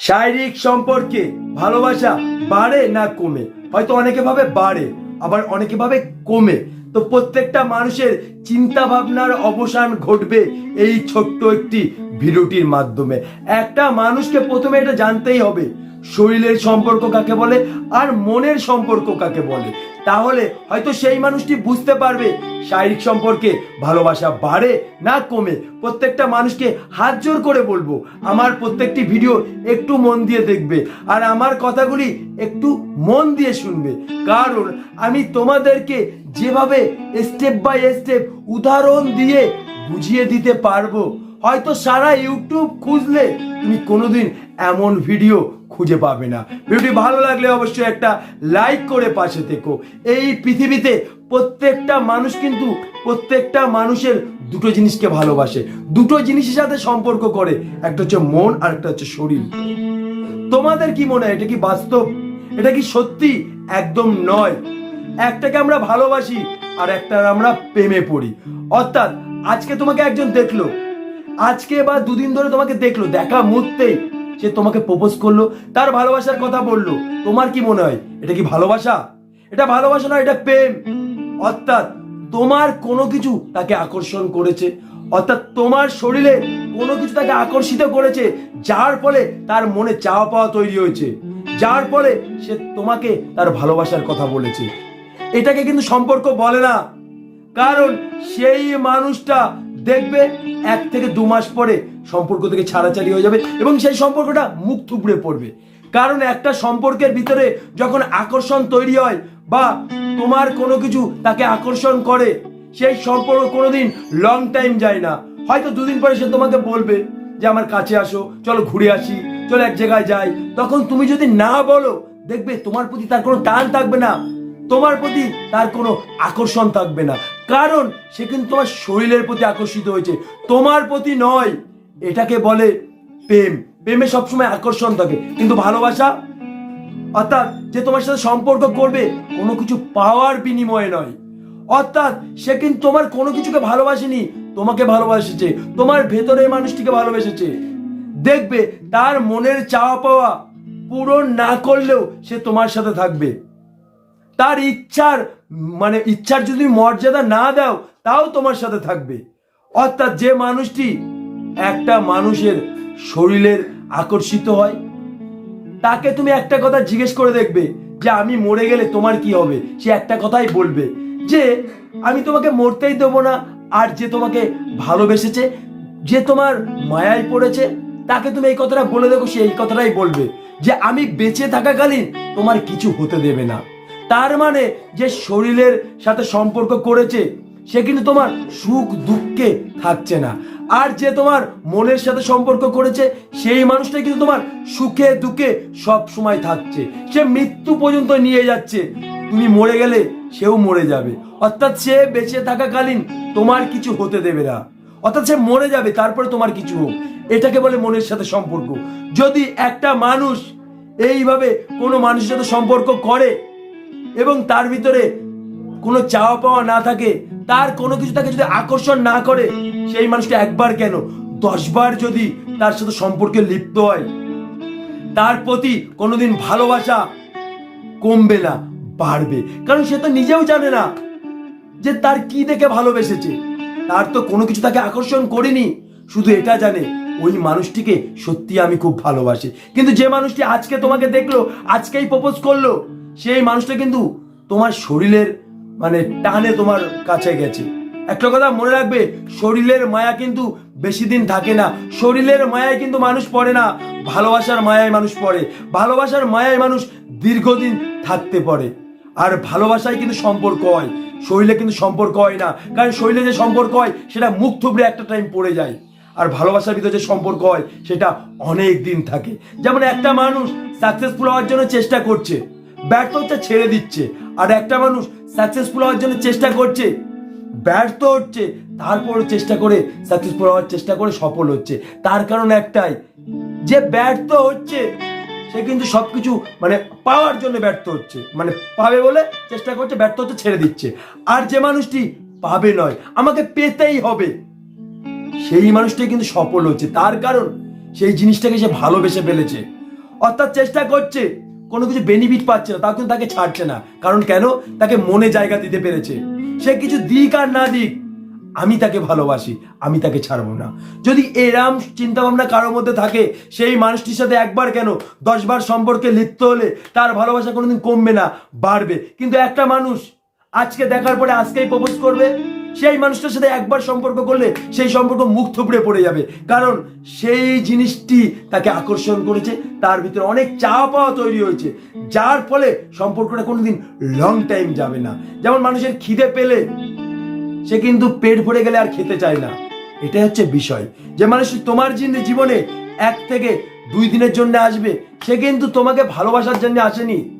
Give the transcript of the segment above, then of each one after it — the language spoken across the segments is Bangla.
শারীরিক সম্পর্কে ভালোবাসা বাড়ে না কমে? হয়তো অনেকে ভাবে বাড়ে, আবার অনেকে ভাবে কমে। তো প্রত্যেকটা মানুষের চিন্তা ভাবনার অবসান ঘটবে এই ছোট্ট একটি ভিডিওটির মাধ্যমে। একটা মানুষকে প্রথমে এটা জানতেই হবে শরীরের সম্পর্ক কাকে বলে আর মনের সম্পর্ক কাকে বলে? তাহলে হয়তো সেই মানুষটি বুঝতে পারবে শারীরিক সম্পর্কে ভালোবাসা বাড়ে না কমে। প্রত্যেকটা মানুষকে হাত জোর করে বলব, আমার প্রত্যেকটি ভিডিও একটু মন দিয়ে দেখবে আর আমার কথাগুলি একটু মন দিয়ে শুনবে। কারণ আমি তোমাদেরকে যেভাবে স্টেপ বাই স্টেপ উদাহরণ দিয়ে বুঝিয়ে দিতে পারব, হয়তো সারা ইউটিউব খুঁজলে তুমি কোনোদিন এমন ভিডিও খুঁজে পাবে না। ভিডিওটি ভালো লাগলে অবশ্যই একটা লাইক করে পাশে থেকো। এই পৃথিবীতে প্রত্যেকটা মানুষ কিন্তু প্রত্যেকটা মানুষের দুটো জিনিসকে ভালোবাসে। দুটো জিনিসের সাথে সম্পর্ক করে। একটা হচ্ছে মন আর একটা হচ্ছে শরীর। তোমাদের কি মনে হয়, এটা কি বাস্তব? এটা কি সত্যি? একদম নয়। একটাকে আমরা ভালোবাসি আর একটা আমরা প্রেমে পড়ি। অর্থাৎ আজকে তোমাকে একজন দেখল। আজকে বা দুদিন ধরে তোমাকে দেখল। দেখা মুহূর্তেই সে তোমাকে প্রপোজ করল, তার ভালোবাসার কথা বলল। তোমার কি মনে হয়? এটা কি ভালোবাসা? এটা ভালোবাসা না, এটা প্রেম। অর্থাৎ তোমার কোনো কিছু তাকে আকর্ষণ করেছে। অর্থাৎ তোমার শরীরে কোনো কিছু তাকে আকর্ষিত করেছে, যার ফলে তার মনে চাওয়া পাওয়া তৈরি হয়েছে। যার ফলে সে তোমাকে তার ভালোবাসার কথা বলেছে। এটাকে কিন্তু সম্পর্ক বলে না। কারণ সেই মানুষটা দেখবে এক থেকে দু মাস পরে সম্পর্ক থেকে ছাড়াছাড়ি হয়ে যাবে এবং সেই সম্পর্কটা মুখ থুবড়ে পড়বে। কারণ একটা সম্পর্কের ভিতরে যখন আকর্ষণ তৈরি হয় বা তোমার কোনো কিছু তাকে আকর্ষণ করে, সেই সম্পর্ক কোনোদিন লং টাইম যায় না। হয়তো দুদিন পরে সে তোমাকে বলবে যে, আমার কাছে আসো, চলো ঘুরে আসি, চলো এক জায়গায় যাই। তখন তুমি যদি না বলো, দেখবে তোমার প্রতি তার কোনো টান থাকবে না। তোমার প্রতি তার কোনো আকর্ষণ থাকবে না। কারণ সে কিন্তু তোমার শরীরের প্রতি আকর্ষিত হয়েছে। তোমার প্রতি নয়, এটাকে বলে প্রেম। প্রেমে সবসময় আকর্ষণ থাকে। কিন্তু ভালোবাসা, অর্থাৎ যে তোমার সাথে সম্পর্ক করবে, কোনো কিছু পাওয়ার বিনিময়ে নয়। অর্থাৎ সে কিন্তু তোমার কোনো কিছুকে ভালোবাসেনি, তোমাকে ভালোবাসেছে। তোমার ভেতরে মানুষটিকে ভালোবেসেছে। দেখবে, তার মনের চাওয়া পাওয়া পূরণ না করলেও সে তোমার সাথে থাকবে। তার ইচ্ছার মানে ইচ্ছার যদি মর্যাদা না দাও, তাও তোমার সাথে থাকবে। অর্থাৎ যে মানুষটি একটা মানুষের শরীরের আকর্ষিত হয়, তাকে তুমি একটা কথা জিজ্ঞেস করে দেখবে যে, আমি মরে গেলে তোমার কি হবে? সে একটা কথাই বলবে যে, আমি তোমাকে মরতেই দেবো না, আর যে তোমাকে ভালোবেসেছে, যে তোমার মায়ায় পড়েছে, তাকে তুমি এই কথাটা বলে দেখো, সে এই কথাটাই বলবে যে, আমি বেঁচে থাকাকালীন তোমার কিছু হতে দেবে না। তার মানে যে শরীরের সাথে সম্পর্ক করেছে, সে কিন্তু তোমার সুখ দুঃখে থাকছে না। আর যে তোমার মনের সাথে সম্পর্ক করেছে, সেই মানুষটা কিন্তু তোমার সুখে দুঃখে সব সময় থাকছে। সে মৃত্যু পর্যন্ত নিয়ে যাচ্ছে। তুমি মরে গেলে সেও মরে যাবে। অর্থাৎ সে বেঁচে থাকাকালীন তোমার কিছু হতে দেবে না। অর্থাৎ সে মরে যাবে, তারপরে তোমার কিছু হোক। এটাকে বলে মনের সাথে সম্পর্ক। যদি একটা মানুষ এইভাবে কোনো মানুষের সাথে সম্পর্ক করে এবং তার ভিতরে কোনো চাওয়া পাওয়া না থাকে, তার কোনো কিছু তাকে যদি আকর্ষণ না করে, সেই মানুষটা একবার কেন? দশবার যদি তার সাথে সম্পর্কে লিপ্ত হয়, তার প্রতি কোনোদিন ভালোবাসা কমবে না, বাড়বে। কারণ সে তো নিজেও জানে না যে তার কি দেখে ভালোবেসেছে। তার তো কোনো কিছু তাকে আকর্ষণ করেনি, শুধু এটা জানে, ওই মানুষটিকে সত্যি আমি খুব ভালোবাসি। কিন্তু যে মানুষটি আজকে তোমাকে দেখল, আজকেই প্রপোজ করল সেই মানুষটা কিন্তু তোমার শরীরের মানে টানে তোমার কাছে গেছে। একটা কথা মনে রাখবে, শরীরের মায়া কিন্তু বেশি দিন থাকে না। শরীরের মায়ায় কিন্তু মানুষ পড়ে না, ভালোবাসার মায়ায় মানুষ পড়ে। ভালোবাসার মায়ায় মানুষ দীর্ঘদিন থাকতে পারে আর ভালোবাসায় কিন্তু সম্পর্ক হয়। শরীরে কিন্তু সম্পর্ক হয় না। কারণ শরীরে যে সম্পর্ক হয়, সেটা মুখ থুবড়ে একটা টাইম পড়ে যায়। আর ভালোবাসার ভিতরে যে সম্পর্ক হয়, সেটা অনেক দিন থাকে। যেমন একটা মানুষ সাকসেসফুল হওয়ার জন্য চেষ্টা করছে। ব্যর্থ হচ্ছে ছেড়ে দিচ্ছে। আর একটা মানুষ সাকসেসফুল হওয়ার জন্য চেষ্টা করছে। ব্যর্থ হচ্ছে, তারপরও চেষ্টা করে সাকসেসফুল হওয়ার চেষ্টা করে সফল হচ্ছে। তার কারণ একটাই, যে ব্যর্থ হচ্ছে, সে কিন্তু সবকিছু মানে পাওয়ার জন্য ব্যর্থ হচ্ছে। মানে পাবে বলে চেষ্টা করছে ব্যর্থ হচ্ছে ছেড়ে দিচ্ছে। আর যে মানুষটি পাবে নয়, আমাকে পেতেই হবে। সেই মানুষটাই কিন্তু সফল হচ্ছে। তার কারণ সেই জিনিসটাকে সে ভালোবেসে ফেলেছে। অর্থাৎ চেষ্টা করছে কোনো কিছু বেনিফিট পাচ্ছে না, তাও কিন্তু তাকে ছাড়ছে না। কারণ কেন? তাকে মনে জায়গা দিতে পেরেছে। সে কিছু দিক আর না দিক, আমি তাকে ভালোবাসি, আমি তাকে ছাড়বো না। যদি এরাম চিন্তা ভাবনা কারোর মধ্যে থাকে, সেই মানুষটির সাথে একবার কেন দশবার সম্পর্কে লিপ্ত হলে তার ভালোবাসা কোনোদিন কমবে না, বাড়বে। কিন্তু একটা মানুষ আজকে দেখার পরে আজকেই প্রপোজ করবে? সেই মানুষটার সাথে একবার সম্পর্ক করলে সেই সম্পর্ক মুখ থুবড়ে পড়ে যাবে। কারণ সেই জিনিসটি তাকে আকর্ষণ করেছে, তার ভিতরে অনেক চাওয়া পাওয়া তৈরি হয়েছে, যার ফলে সম্পর্কটা কোনোদিন লং টাইম যাবে না। যেমন মানুষের খিদে পেলে সে কিন্তু পেট ভরে গেলে আর খেতে চায় না। এটাই হচ্ছে বিষয়। যে মানুষ তোমার জীবনে এক থেকে দুই দিনের জন্য আসবে, সে কিন্তু তোমাকে ভালোবাসার জন্য আসেনি।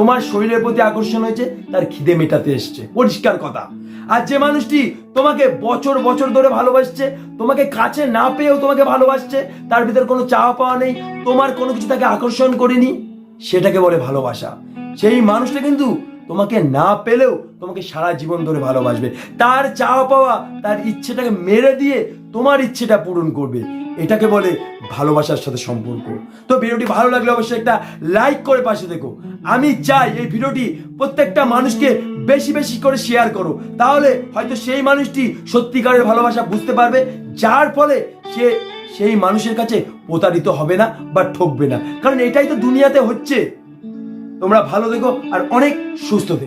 তোমার শরীরের প্রতি আকর্ষণ হয়েছে, তার খিদে মেটাতে এসছে। পরিষ্কার কথা। আর যে মানুষটি তোমাকে বছর বছর ধরে ভালোবাসছে, তোমাকে কাছে না পেয়েও তোমাকে ভালোবাসছে, তার ভিতর কোনো চাওয়া পাওয়া নেই, তোমার কোনো কিছু তাকে আকর্ষণ করেনি, সেটাকে বলে ভালোবাসা। সেই মানুষটা কিন্তু তোমাকে না পেলেও তোমাকে সারা জীবন ধরে ভালোবাসবে। তার চাওয়া পাওয়া, তার ইচ্ছেটাকে মেরে দিয়ে তোমার ইচ্ছেটা পূরণ করবে। এটাকে বলে ভালোবাসার সাথে সম্পর্ক। তো ভিডিওটি ভালো লাগলে অবশ্যই একটা লাইক করে পাশে দেখো। আমি চাই এই ভিডিওটি প্রত্যেকটা মানুষকে বেশি বেশি করে শেয়ার করো। তাহলে হয়তো সেই মানুষটি সত্যিকারের ভালোবাসা বুঝতে পারবে, যার ফলে সে সেই মানুষের কাছে প্রতারিত হবে না বা ঠকবে না। কারণ এটাই তো দুনিয়াতে হচ্ছে। তোমরা ভালো দেখো আর অনেক সুস্থ থেকো।